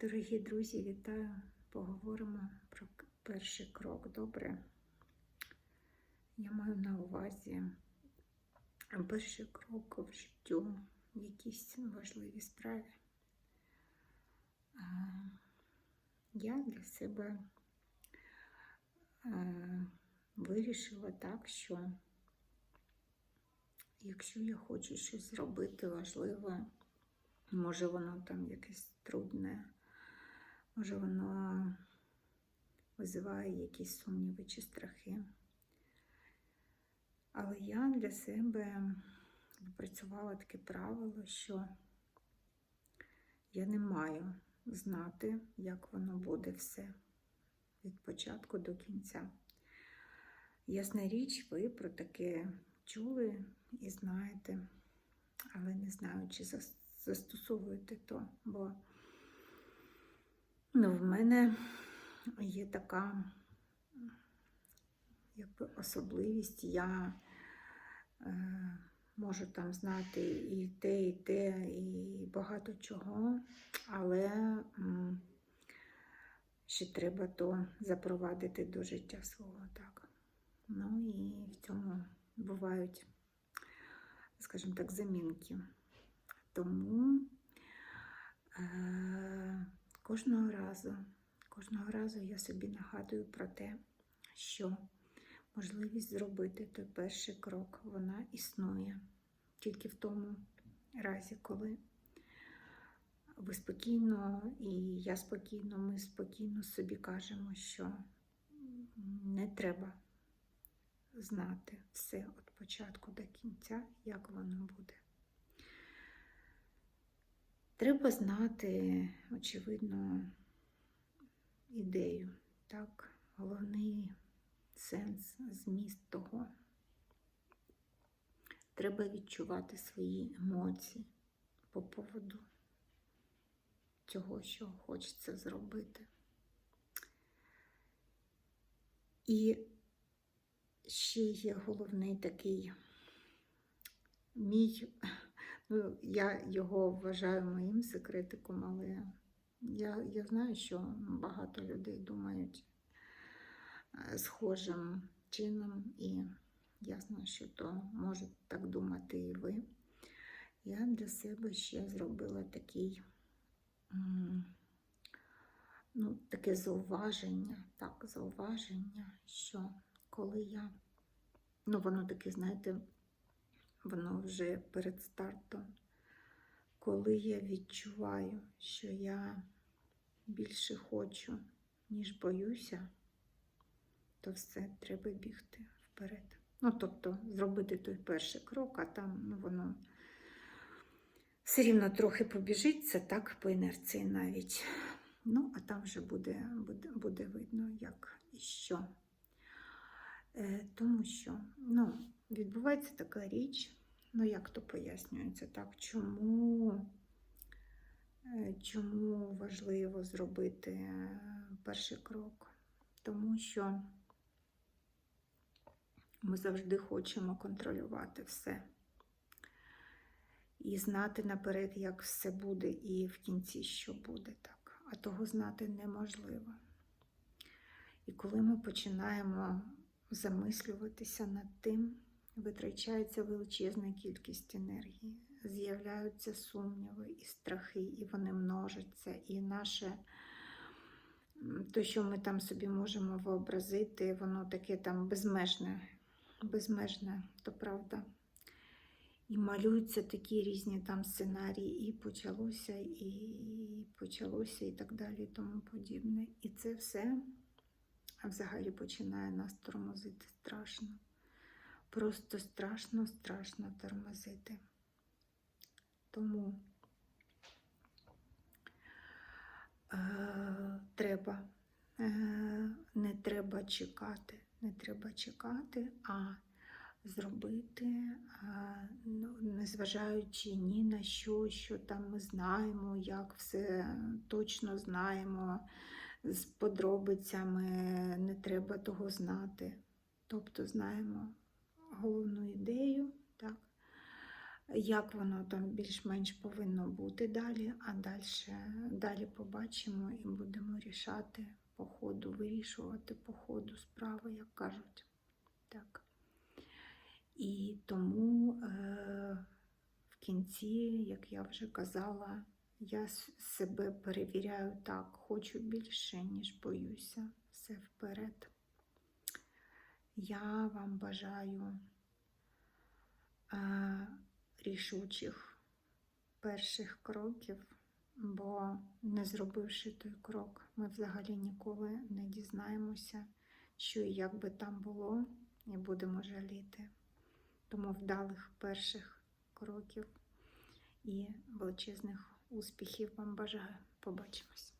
Дорогі друзі, вітаю! Поговоримо про перший крок. Добре. Я маю на увазі перший крок в життю в якійсь важливій справі. Я для себе вирішила так, що якщо я хочу щось зробити важливе, може воно там якесь трудне, може воно визиває якісь сумніви чи страхи. Але я для себе відпрацювала таке правило, що я не маю знати, як воно буде все від початку до кінця. Ясна річ, ви про таке чули і знаєте, але не знаю, чи застосовуєте то, бо ну, в мене є така якби, особливість. Я е, можу там знати і те, і те, і багато чого, але м, ще треба то запровадити до життя свого. Так. Ну і в цьому бувають, скажімо так, замінки. Тому е, кожного разу, кожного разу я собі нагадую про те, що можливість зробити той перший крок, вона існує тільки в тому разі, коли ви спокійно і я спокійно, ми спокійно собі кажемо, що не треба знати все від початку до кінця, як воно буде. Треба знати, очевидно, ідею, так, головний сенс, зміст того. Треба відчувати свої емоції по поводу цього, що хочеться зробити. І ще є головний такий мій, ну, я його вважаю моїм секретиком, але я, я знаю, що багато людей думають е, схожим чином, і ясно, що то може так думати і ви. Я для себе ще зробила такий, ну, таке зауваження, так, зауваження, що коли я, ну воно таке, знаєте, воно вже перед стартом, коли я відчуваю, що я більше хочу, ніж боюся, то все треба бігти вперед. Ну, тобто, зробити той перший крок, а там ну, воно все рівно трохи побіжить, це так по інерції навіть. Ну, а там вже буде, буде, буде видно, як і що. Е, тому що ну, відбувається така річ, ну як то пояснюється так, чому, е, чому важливо зробити е, перший крок? Тому що ми завжди хочемо контролювати все. І знати наперед, як все буде, і в кінці що буде так. А того знати неможливо. І коли ми починаємо замислюватися над тим, витрачається величезна кількість енергії, з'являються сумніви і страхи, і вони множаться, і наше те, що ми там собі можемо вообразити, воно таке там безмежне, безмежне, то правда. І малюються такі різні там сценарії, і почалося, і почалося, і так далі, і тому подібне. І це все взагалі починає нас тормозити страшно. Просто страшно, страшно тормозити. Тому е, треба, е, не треба чекати, не треба чекати, а зробити, а, ну, незважаючи ні на що, що там ми знаємо, як все точно знаємо, з подробицями не треба того знати. Тобто знаємо головну ідею, так? як воно там більш-менш повинно бути далі, а далі, далі побачимо і будемо рішати по ходу, вирішувати по ходу справи, як кажуть. Так. І тому е, в кінці, як я вже казала, я себе перевіряю так, хочу більше, ніж боюся. Все вперед. Я вам бажаю е, рішучих перших кроків, бо не зробивши той крок, ми взагалі ніколи не дізнаємося, що і як би там було, і будемо жаліти. Тому вдалих перших кроків і величезних успіхів вам бажаю. Побачимось.